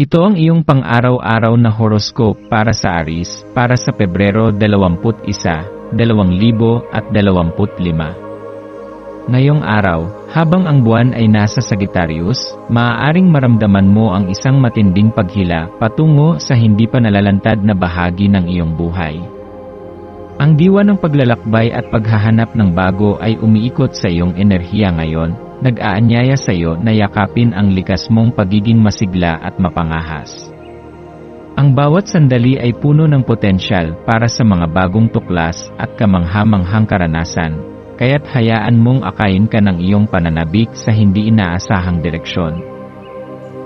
Ito ang iyong pang-araw-araw na horoscope para sa Aris para sa Pebrero 21, 2025. Ngayong araw, habang ang buwan ay nasa Sagittarius, maaaring maramdaman mo ang isang matinding paghila patungo sa hindi pa nalalantad na bahagi ng iyong buhay. Ang diwa ng paglalakbay at paghahanap ng bago ay umiikot sa iyong enerhiya ngayon, nag-aanyaya sa iyo na yakapin ang likas mong pagiging masigla at mapangahas. Ang bawat sandali ay puno ng potensyal para sa mga bagong tuklas at kamanghamanghang karanasan, kaya't hayaan mong akayin ka ng iyong pananabik sa hindi inaasahang direksyon.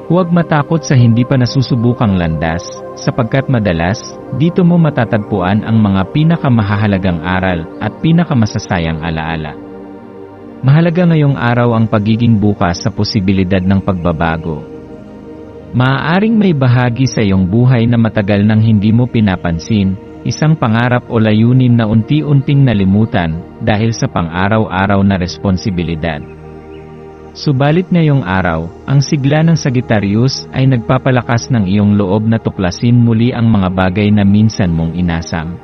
Huwag matakot sa hindi pa nasusubukang landas, sapagkat madalas, dito mo matatagpuan ang mga pinakamahahalagang aral at pinakamasasayang alaala. Mahalaga ngayong araw ang pagiging bukas sa posibilidad ng pagbabago. Maaaring may bahagi sa iyong buhay na matagal nang hindi mo pinapansin, isang pangarap o layunin na unti-unting nalimutan dahil sa pang-araw-araw na responsibilidad. Subalit ngayong araw, ang sigla ng Sagittarius ay nagpapalakas ng iyong loob na tuklasin muli ang mga bagay na minsan mong inasam.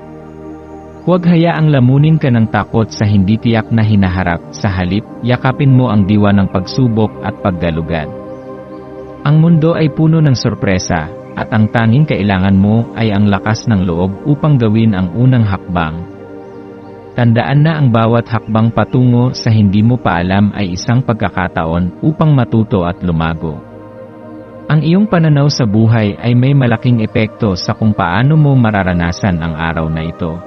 Huwag hayaang lamunin ka ng takot sa hindi tiyak na hinaharap, sa halip, yakapin mo ang diwa ng pagsubok at paggalugad. Ang mundo ay puno ng sorpresa, at ang tanging kailangan mo ay ang lakas ng loob upang gawin ang unang hakbang. Tandaan na ang bawat hakbang patungo sa hindi mo pa alam ay isang pagkakataon upang matuto at lumago. Ang iyong pananaw sa buhay ay may malaking epekto sa kung paano mo mararanasan ang araw na ito.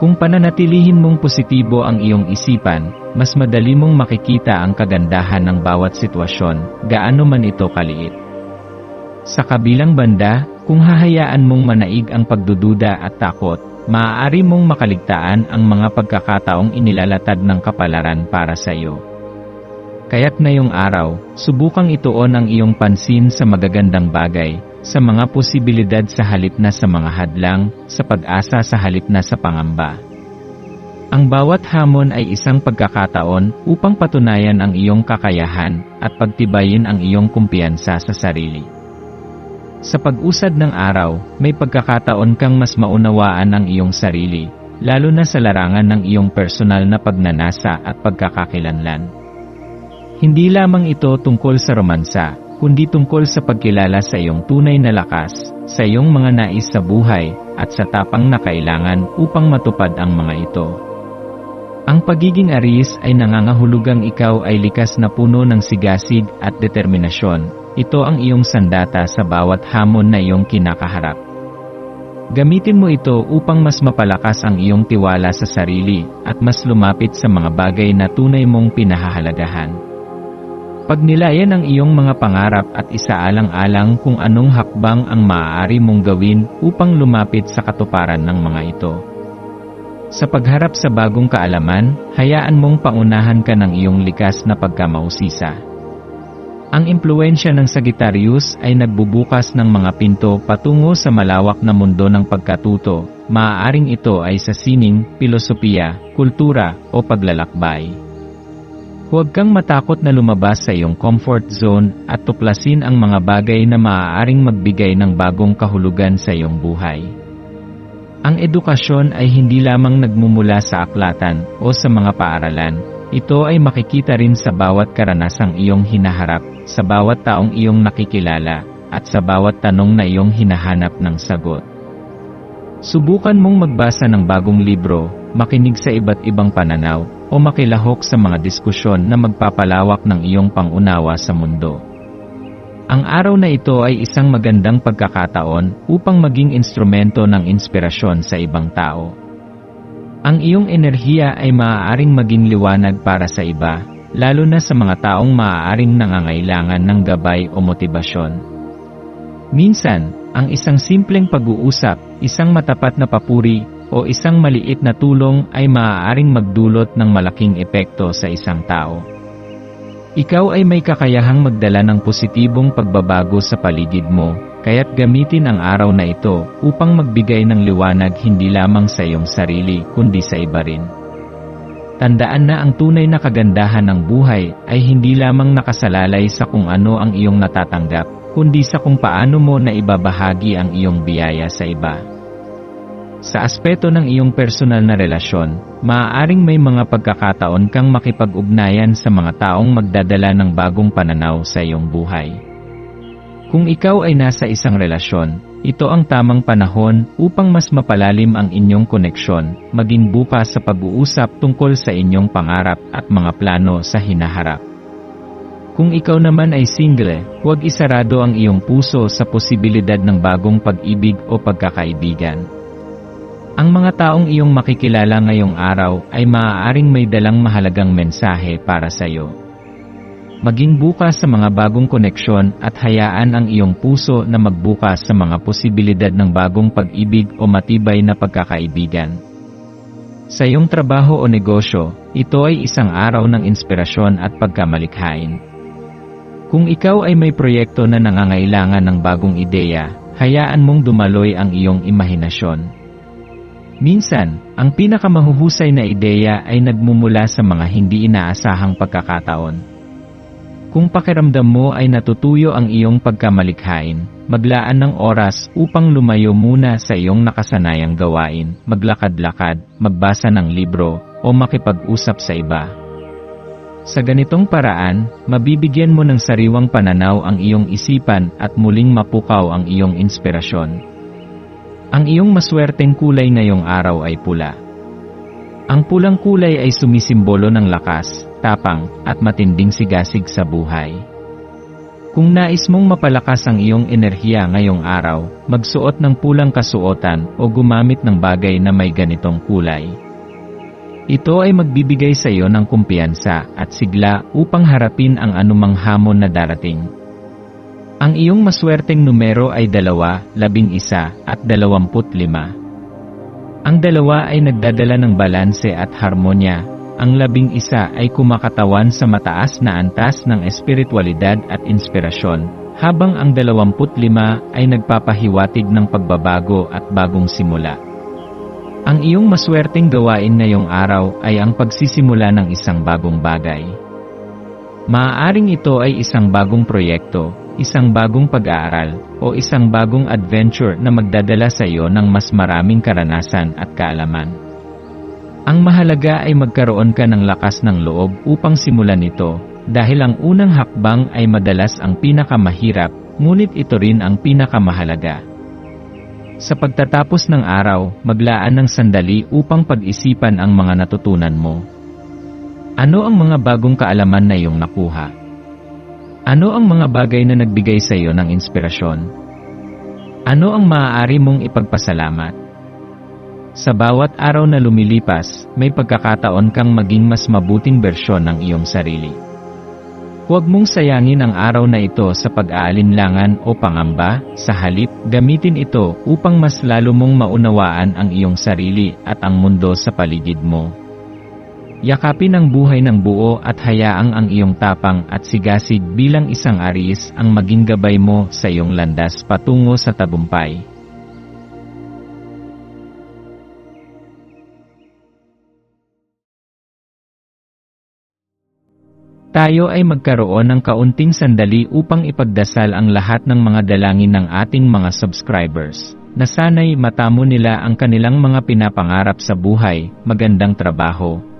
Kung pananatilihin mong positibo ang iyong isipan, mas madali mong makikita ang kagandahan ng bawat sitwasyon, gaano man ito kaliit. Sa kabilang banda, kung hahayaan mong manaig ang pagdududa at takot, maaari mong makaligtaan ang mga pagkakataong inilalatad ng kapalaran para sa iyo. Kaya't ngayong araw, subukang ituon ang iyong pansin sa magagandang bagay, sa mga posibilidad sa halip na sa mga hadlang, sa pag-asa sa halip na sa pangamba. Ang bawat hamon ay isang pagkakataon upang patunayan ang iyong kakayahan at pagtibayin ang iyong kumpiyansa sa sarili. Sa pag-usad ng araw, may pagkakataon kang mas maunawaan ang iyong sarili, lalo na sa larangan ng iyong personal na pagnanasa at pagkakakilanlan. Hindi lamang ito tungkol sa romansa, kundi tungkol sa pagkilala sa iyong tunay na lakas, sa iyong mga nais sa buhay, at sa tapang na kailangan upang matupad ang mga ito. Ang pagiging aris ay nangangahulugang ikaw ay likas na puno ng sigasig at determinasyon. Ito ang iyong sandata sa bawat hamon na iyong kinakaharap. Gamitin mo ito upang mas mapalakas ang iyong tiwala sa sarili at mas lumapit sa mga bagay na tunay mong pinahahalagahan. Pagnilayan ang iyong mga pangarap at isaalang-alang kung anong hakbang ang maaari mong gawin upang lumapit sa katuparan ng mga ito. Sa pagharap sa bagong kaalaman, hayaan mong paunahan ka ng iyong likas na pagkamausisa. Ang impluensya ng Sagittarius ay nagbubukas ng mga pinto patungo sa malawak na mundo ng pagkatuto, maaaring ito ay sa sining, pilosopiya, kultura, o paglalakbay. Huwag kang matakot na lumabas sa iyong comfort zone at tuklasin ang mga bagay na maaaring magbigay ng bagong kahulugan sa iyong buhay. Ang edukasyon ay hindi lamang nagmumula sa aklatan o sa mga paaralan, ito ay makikita rin sa bawat karanasang iyong hinaharap, sa bawat taong iyong nakikilala, at sa bawat tanong na iyong hinahanap ng sagot. Subukan mong magbasa ng bagong libro, makinig sa iba't ibang pananaw, o makilahok sa mga diskusyon na magpapalawak ng iyong pangunawa sa mundo. Ang araw na ito ay isang magandang pagkakataon upang maging instrumento ng inspirasyon sa ibang tao. Ang iyong enerhiya ay maaaring maging liwanag para sa iba, lalo na sa mga taong maaaring nangangailangan ng gabay o motibasyon. Minsan, ang isang simpleng pag-uusap, isang matapat na papuri, o isang maliit na tulong ay maaaring magdulot ng malaking epekto sa isang tao. Ikaw ay may kakayahang magdala ng positibong pagbabago sa paligid mo, kaya't gamitin ang araw na ito upang magbigay ng liwanag hindi lamang sa iyong sarili kundi sa iba rin. Tandaan na ang tunay na kagandahan ng buhay ay hindi lamang nakasalalay sa kung ano ang iyong natatanggap, kundi sa kung paano mo na ibabahagi ang iyong biyaya sa iba. Sa aspeto ng iyong personal na relasyon, maaaring may mga pagkakataon kang makipag-ugnayan sa mga taong magdadala ng bagong pananaw sa iyong buhay. Kung ikaw ay nasa isang relasyon, ito ang tamang panahon upang mas mapalalim ang inyong koneksyon, maging bukas sa pag-uusap tungkol sa inyong pangarap at mga plano sa hinaharap. Kung ikaw naman ay single, huwag isarado ang iyong puso sa posibilidad ng bagong pag-ibig o pagkakaibigan. Ang mga taong iyong makikilala ngayong araw ay maaaring may dalang mahalagang mensahe para sa iyo. Maging bukas sa mga bagong koneksyon at hayaan ang iyong puso na magbukas sa mga posibilidad ng bagong pag-ibig o matibay na pagkakaibigan. Sa iyong trabaho o negosyo, ito ay isang araw ng inspirasyon at pagkamalikhain. Kung ikaw ay may proyekto na nangangailangan ng bagong ideya, hayaan mong dumaloy ang iyong imahinasyon. Minsan, ang pinakamahuhusay na ideya ay nagmumula sa mga hindi inaasahang pagkakataon. Kung pakiramdam mo ay natutuyo ang iyong pagkamalikhain, maglaan ng oras upang lumayo muna sa iyong nakasanayang gawain, maglakad-lakad, magbasa ng libro, o makipag-usap sa iba. Sa ganitong paraan, mabibigyan mo ng sariwang pananaw ang iyong isipan at muling mapukaw ang iyong inspirasyon. Ang iyong maswerteng kulay ngayong araw ay pula. Ang pulang kulay ay sumisimbolo ng lakas, tapang, at matinding sigasig sa buhay. Kung nais mong mapalakas ang iyong enerhiya ngayong araw, magsuot ng pulang kasuotan o gumamit ng bagay na may ganitong kulay. Ito ay magbibigay sa iyo ng kumpiyansa at sigla upang harapin ang anumang hamon na darating. Ang iyong maswerteng numero ay dalawa, labing isa, at dalawamput lima. Ang dalawa ay nagdadala ng balanse at harmonya. Ang labing isa ay kumakatawan sa mataas na antas ng espiritualidad at inspirasyon, habang ang dalawamput lima ay nagpapahiwatig ng pagbabago at bagong simula. Ang iyong maswerteng gawain ngayong araw ay ang pagsisimula ng isang bagong bagay. Maaaring ito ay isang bagong proyekto, isang bagong pag-aaral, o isang bagong adventure na magdadala sa iyo ng mas maraming karanasan at kaalaman. Ang mahalaga ay magkaroon ka ng lakas ng loob upang simulan ito, dahil ang unang hakbang ay madalas ang pinakamahirap, ngunit ito rin ang pinakamahalaga. Sa pagtatapos ng araw, maglaan ng sandali upang pag-isipan ang mga natutunan mo. Ano ang mga bagong kaalaman na iyong nakuha? Ano ang mga bagay na nagbigay sa iyo ng inspirasyon? Ano ang maaari mong ipagpasalamat? Sa bawat araw na lumilipas, may pagkakataon kang maging mas mabuting bersyon ng iyong sarili. Huwag mong sayangin ang araw na ito sa pag-aalinlangan o pangamba, sa halip, gamitin ito upang mas lalo mong maunawaan ang iyong sarili at ang mundo sa paligid mo. Yakapin ang buhay ng buo at hayaang ang iyong tapang at sigasig bilang isang aris ang maging gabay mo sa iyong landas patungo sa tabumpay. Tayo ay magkaroon ng kaunting sandali upang ipagdasal ang lahat ng mga dalangin ng ating mga subscribers na sana'y matamo nila ang kanilang mga pinapangarap sa buhay, magandang trabaho,